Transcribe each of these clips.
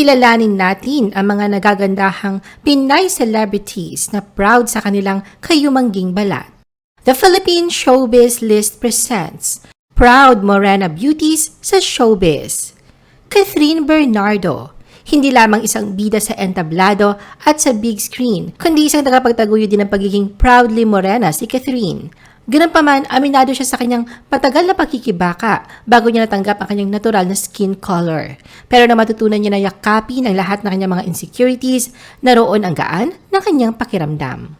kilalanin natin ang mga nagagandahang Pinay celebrities na proud sa kanilang kayumangging balat. The Philippine Showbiz List presents Proud Morena Beauties sa Showbiz. Catherine Bernardo, hindi lamang isang bida sa entablado at sa big screen, kundi isang tagapagtaguyod din ng pagiging proudly morena si Catherine. Ganun pa man, aminado siya sa kanyang matagal na pagkikibaka bago niya natanggap ang kanyang natural na skin color. Pero na matutunan niya na yakapin ang lahat ng kanyang mga insecurities, naroon ang gaan ng kanyang pakiramdam.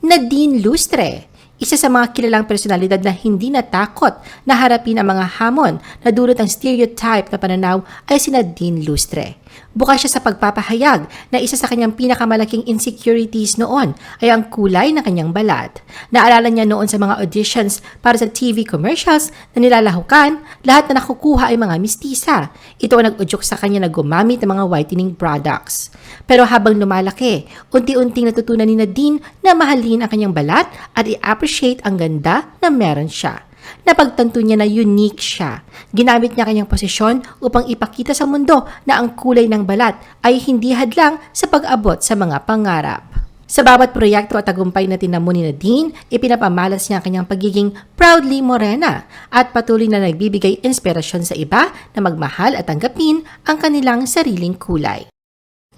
Nadine Lustre, isa sa mga kilalang personalidad na hindi natakot na harapin ang mga hamon na dulot ang stereotype na pananaw ay si Nadine Lustre. Bukas siya sa pagpapahayag na isa sa kanyang pinakamalaking insecurities noon ay ang kulay ng kanyang balat. Naalala niya noon sa mga auditions para sa TV commercials na nilalahukan, lahat na nakukuha ay mga mistisa. Ito ang nag-udyok sa kanya na gumamit ng mga whitening products. Pero habang lumalaki, unti-unting natutunan ni Nadine na mahalin ang kanyang balat at i-appreciate ang ganda na meron siya napagtanto niya na unique siya. Ginamit niya kanyang posisyon upang ipakita sa mundo na ang kulay ng balat ay hindi hadlang sa pag-abot sa mga pangarap. Sa bawat proyekto at tagumpay na tinamo ni Nadine, ipinapamalas niya ang kanyang pagiging proudly morena at patuloy na nagbibigay inspirasyon sa iba na magmahal at tanggapin ang kanilang sariling kulay.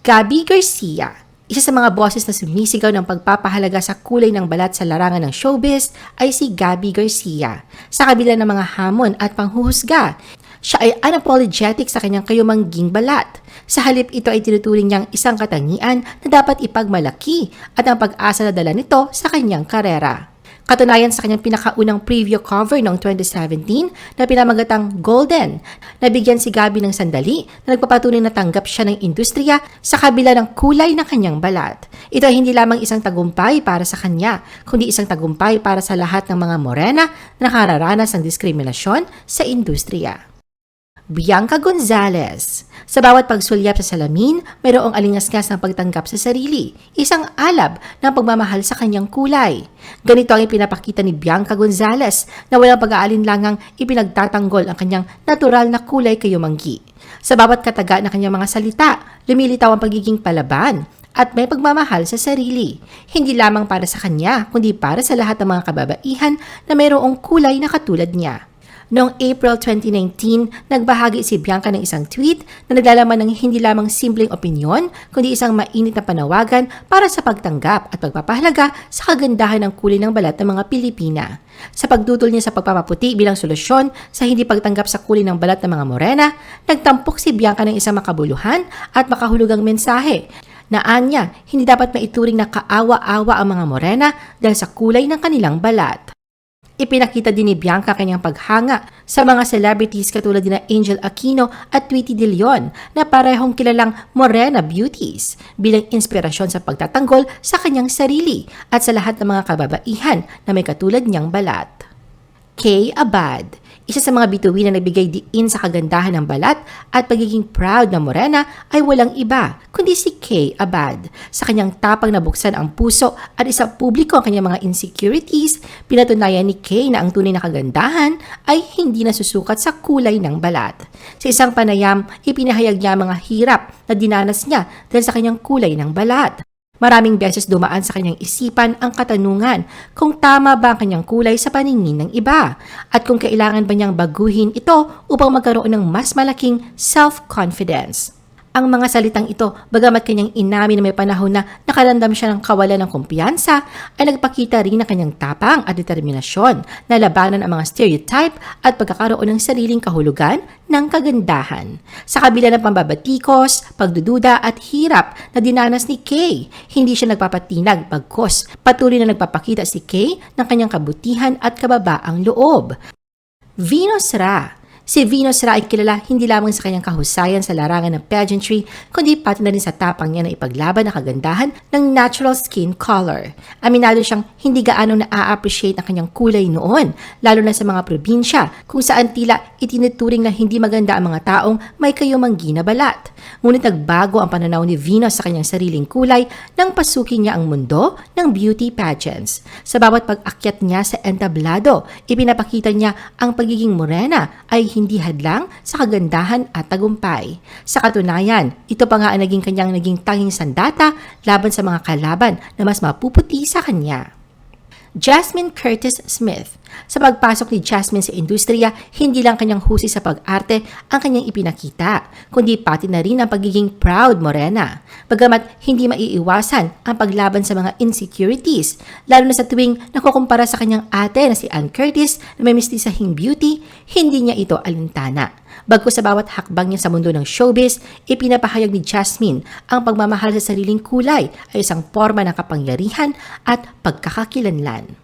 Gabby Garcia isa sa mga boses na sumisigaw ng pagpapahalaga sa kulay ng balat sa larangan ng showbiz ay si Gabby Garcia. Sa kabila ng mga hamon at panghuhusga, siya ay unapologetic sa kanyang kayumangging balat. Sa halip ito ay tinuturing niyang isang katangian na dapat ipagmalaki at ang pag-asa na dala nito sa kanyang karera. Katunayan sa kanyang pinakaunang preview cover noong 2017 na pinamagatang Golden, nabigyan si Gabi ng sandali na nagpapatunay na tanggap siya ng industriya sa kabila ng kulay ng kanyang balat. Ito ay hindi lamang isang tagumpay para sa kanya, kundi isang tagumpay para sa lahat ng mga morena na nakararanas ng diskriminasyon sa industriya. Bianca Gonzalez. Sa bawat pagsulyap sa salamin, mayroong alingasngas ng pagtanggap sa sarili, isang alab ng pagmamahal sa kanyang kulay. Ganito ang ipinapakita ni Bianca Gonzalez na walang pag-aalinlangang ipinagtatanggol ang kanyang natural na kulay kayumanggi. Sa bawat kataga ng kanyang mga salita, lumilitaw ang pagiging palaban at may pagmamahal sa sarili. Hindi lamang para sa kanya, kundi para sa lahat ng mga kababaihan na mayroong kulay na katulad niya. Noong April 2019, nagbahagi si Bianca ng isang tweet na naglalaman ng hindi lamang simpleng opinyon, kundi isang mainit na panawagan para sa pagtanggap at pagpapahalaga sa kagandahan ng kulay ng balat ng mga Pilipina. Sa pagdudol niya sa pagpapaputi bilang solusyon sa hindi pagtanggap sa kulay ng balat ng mga morena, nagtampok si Bianca ng isang makabuluhan at makahulugang mensahe na anya hindi dapat maituring na kaawa-awa ang mga morena dahil sa kulay ng kanilang balat. Ipinakita din ni Bianca kanyang paghanga sa mga celebrities katulad ni Angel Aquino at Tweety De Leon na parehong kilalang Morena Beauties bilang inspirasyon sa pagtatanggol sa kanyang sarili at sa lahat ng mga kababaihan na may katulad niyang balat. Kay Abad isa sa mga bituin na nagbigay diin sa kagandahan ng balat at pagiging proud na morena ay walang iba kundi si Kay Abad. Sa kanyang tapang nabuksan ang puso at isang publiko ang kanyang mga insecurities, pinatunayan ni Kay na ang tunay na kagandahan ay hindi nasusukat sa kulay ng balat. Sa isang panayam, ipinahayag niya ang mga hirap na dinanas niya dahil sa kanyang kulay ng balat. Maraming beses dumaan sa kanyang isipan ang katanungan kung tama ba ang kanyang kulay sa paningin ng iba at kung kailangan ba niyang baguhin ito upang magkaroon ng mas malaking self-confidence. Ang mga salitang ito, bagamat kanyang inamin na may panahon na nakalandam siya ng kawalan ng kumpiyansa, ay nagpakita rin ng kanyang tapang at determinasyon na labanan ang mga stereotype at pagkakaroon ng sariling kahulugan ng kagandahan. Sa kabila ng pambabatikos, pagdududa at hirap na dinanas ni Kay, hindi siya nagpapatinag bagkos patuloy na nagpapakita si Kay ng kanyang kabutihan at kababaang loob. Venus Ra Si Venus Ra ay kilala hindi lamang sa kanyang kahusayan sa larangan ng pageantry, kundi pati na rin sa tapang niya na ipaglaban ang kagandahan ng natural skin color. Aminado siyang hindi gaano na-appreciate ang kanyang kulay noon, lalo na sa mga probinsya kung saan tila itinuturing na hindi maganda ang mga taong may kayumanggi na balat. Ngunit nagbago ang pananaw ni Venus sa kanyang sariling kulay nang pasukin niya ang mundo ng beauty pageants. Sa bawat pag-akyat niya sa entablado, ipinapakita niya ang pagiging morena ay hindi hadlang sa kagandahan at tagumpay. Sa katunayan, ito pa nga ang naging kanyang naging tanging sandata laban sa mga kalaban na mas mapuputi sa kanya. Jasmine Curtis Smith. Sa pagpasok ni Jasmine sa industriya, hindi lang kanyang husay sa pag-arte ang kanyang ipinakita, kundi pati na rin ang pagiging proud morena. Bagamat hindi maiiwasan ang paglaban sa mga insecurities, lalo na sa tuwing nakukumpara sa kanyang ate na si Ann Curtis na may mistisahing beauty, hindi niya ito alintana. Bagko sa bawat hakbang niya sa mundo ng showbiz, ipinapahayag ni Jasmine ang pagmamahal sa sariling kulay ay isang forma ng kapangyarihan at pagkakakilanlan.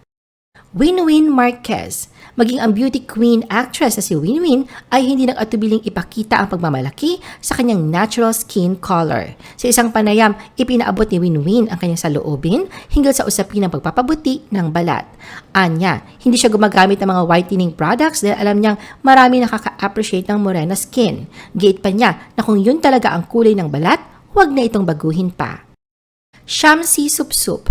Winwin Marquez. Maging ang beauty queen actress na si Winwin ay hindi nag-atubiling ipakita ang pagmamalaki sa kanyang natural skin color. Sa isang panayam, ipinaabot ni Winwin ang kanyang saloobin hinggil sa usapin ng pagpapabuti ng balat. Anya, hindi siya gumagamit ng mga whitening products dahil alam niyang marami nakaka-appreciate ng morena skin. Gate pa niya na kung yun talaga ang kulay ng balat, huwag na itong baguhin pa. Shamsi Supsup.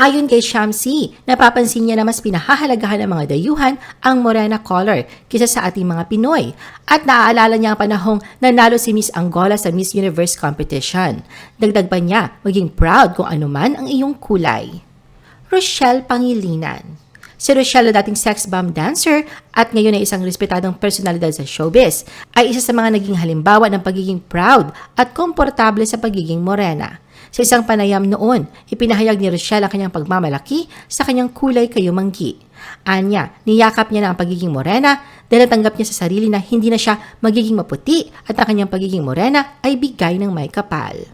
Ayon kay Shamsi, napapansin niya na mas pinahahalagahan ng mga dayuhan ang morena color kisa sa ating mga Pinoy. At naaalala niya ang panahong nanalo si Miss Angola sa Miss Universe competition. Dagdag pa niya, maging proud kung ano man ang iyong kulay. Rochelle Pangilinan Si Rochelle na dating sex bomb dancer at ngayon ay isang respetadong personalidad sa showbiz, ay isa sa mga naging halimbawa ng pagiging proud at komportable sa pagiging morena. Sa isang panayam noon, ipinahayag ni Rochelle ang kanyang pagmamalaki sa kanyang kulay kayumanggi. Anya, niyakap niya na ang pagiging morena dahil natanggap niya sa sarili na hindi na siya magiging maputi at ang kanyang pagiging morena ay bigay ng may kapal.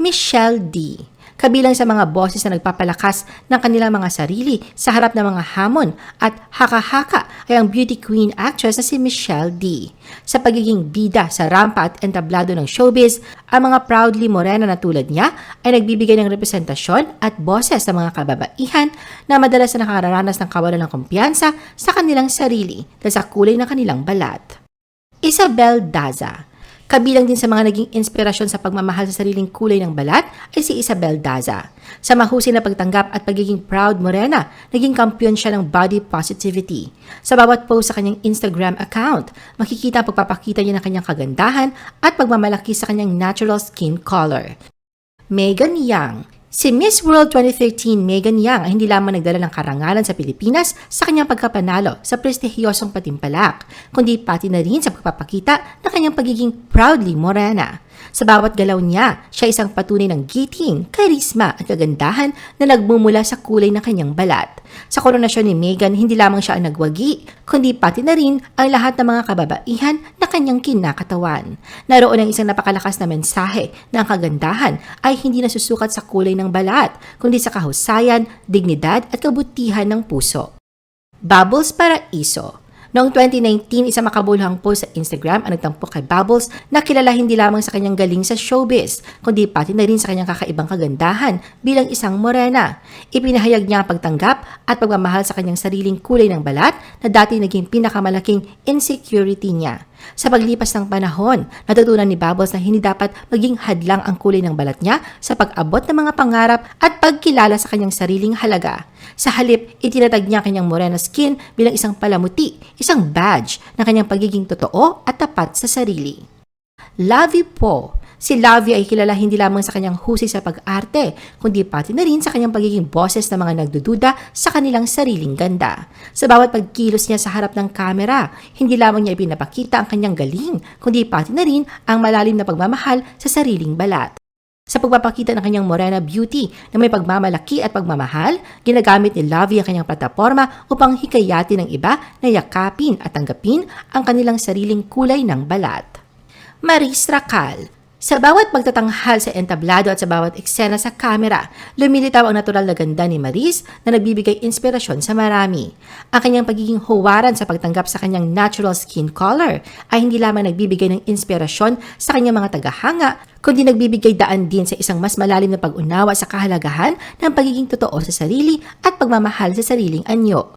Michelle D. Kabilang sa mga boses na nagpapalakas ng kanilang mga sarili sa harap ng mga hamon at haka-haka ay ang beauty queen actress na si Michelle D. Sa pagiging bida sa rampa at entablado ng showbiz, ang mga proudly morena na tulad niya ay nagbibigay ng representasyon at boses sa mga kababaihan na madalas na nakararanas ng kawalan ng kumpiyansa sa kanilang sarili dahil sa kulay ng kanilang balat. Isabel Daza Kabilang din sa mga naging inspirasyon sa pagmamahal sa sariling kulay ng balat ay si Isabel Daza. Sa mahusay na pagtanggap at pagiging proud morena, naging kampiyon siya ng body positivity. Sa bawat post sa kanyang Instagram account, makikita ang pagpapakita niya ng kanyang kagandahan at pagmamalaki sa kanyang natural skin color. Megan Young Si Miss World 2013 Megan Young ay hindi lamang nagdala ng karangalan sa Pilipinas sa kanyang pagkapanalo sa prestihiyosong patimpalak, kundi pati na rin sa pagpapakita ng kanyang pagiging proudly morena. Sa bawat galaw niya, siya isang patunay ng giting, karisma at kagandahan na nagmumula sa kulay ng kanyang balat. Sa koronasyon ni Meghan, hindi lamang siya ang nagwagi, kundi pati na rin ang lahat ng mga kababaihan na kanyang kinakatawan. Naroon ang isang napakalakas na mensahe na ang kagandahan ay hindi nasusukat sa kulay ng balat, kundi sa kahusayan, dignidad at kabutihan ng puso. Bubbles para iso Noong 2019, isang makabuluhang post sa Instagram ang nagtampok kay Bubbles na kilala hindi lamang sa kanyang galing sa showbiz, kundi pati na rin sa kanyang kakaibang kagandahan bilang isang morena. Ipinahayag niya ang pagtanggap at pagmamahal sa kanyang sariling kulay ng balat na dati naging pinakamalaking insecurity niya. Sa paglipas ng panahon, natutunan ni Bubbles na hindi dapat maging hadlang ang kulay ng balat niya sa pag-abot ng mga pangarap at pagkilala sa kanyang sariling halaga. Sa halip, itinatag niya kanyang morena skin bilang isang palamuti, isang badge ng kanyang pagiging totoo at tapat sa sarili. Lavi Po Si Lavi ay kilala hindi lamang sa kanyang husay sa pag-arte, kundi pati na rin sa kanyang pagiging boses ng mga nagdududa sa kanilang sariling ganda. Sa bawat pagkilos niya sa harap ng kamera, hindi lamang niya ipinapakita ang kanyang galing, kundi pati na rin ang malalim na pagmamahal sa sariling balat. Sa pagpapakita ng kanyang morena beauty na may pagmamalaki at pagmamahal, ginagamit ni Lavi ang kanyang plataforma upang hikayatin ng iba na yakapin at tanggapin ang kanilang sariling kulay ng balat. Maris Racal sa bawat pagtatanghal sa entablado at sa bawat eksena sa kamera, lumilitaw ang natural na ganda ni Maris na nagbibigay inspirasyon sa marami. Ang kanyang pagiging huwaran sa pagtanggap sa kanyang natural skin color ay hindi lamang nagbibigay ng inspirasyon sa kanyang mga tagahanga, kundi nagbibigay daan din sa isang mas malalim na pag-unawa sa kahalagahan ng pagiging totoo sa sarili at pagmamahal sa sariling anyo.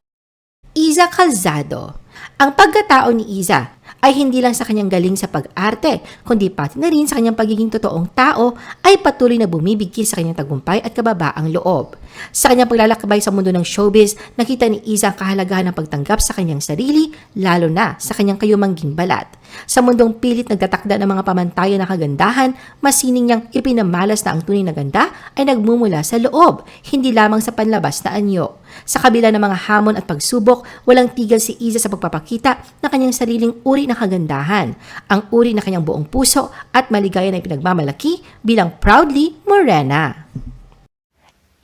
Iza Calzado Ang pagkatao ni Iza ay hindi lang sa kanyang galing sa pag-arte, kundi pati na rin sa kanyang pagiging totoong tao ay patuloy na bumibigki sa kanyang tagumpay at kababaang loob. Sa kanyang paglalakbay sa mundo ng showbiz, nakita ni Iza ang kahalagahan ng pagtanggap sa kanyang sarili, lalo na sa kanyang kayumangging balat. Sa mundong pilit nagtatakda ng mga pamantayan na kagandahan, masining niyang ipinamalas na ang tunay na ganda ay nagmumula sa loob, hindi lamang sa panlabas na anyo. Sa kabila ng mga hamon at pagsubok, walang tigil si Iza sa pagpapakita ng kanyang sariling uri ng kagandahan, ang uri ng kanyang buong puso at maligaya na ipinagmamalaki bilang proudly Morena.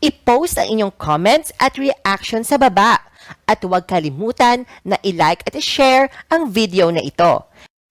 I-post ang inyong comments at reaction sa baba. At huwag kalimutan na i-like at i-share ang video na ito.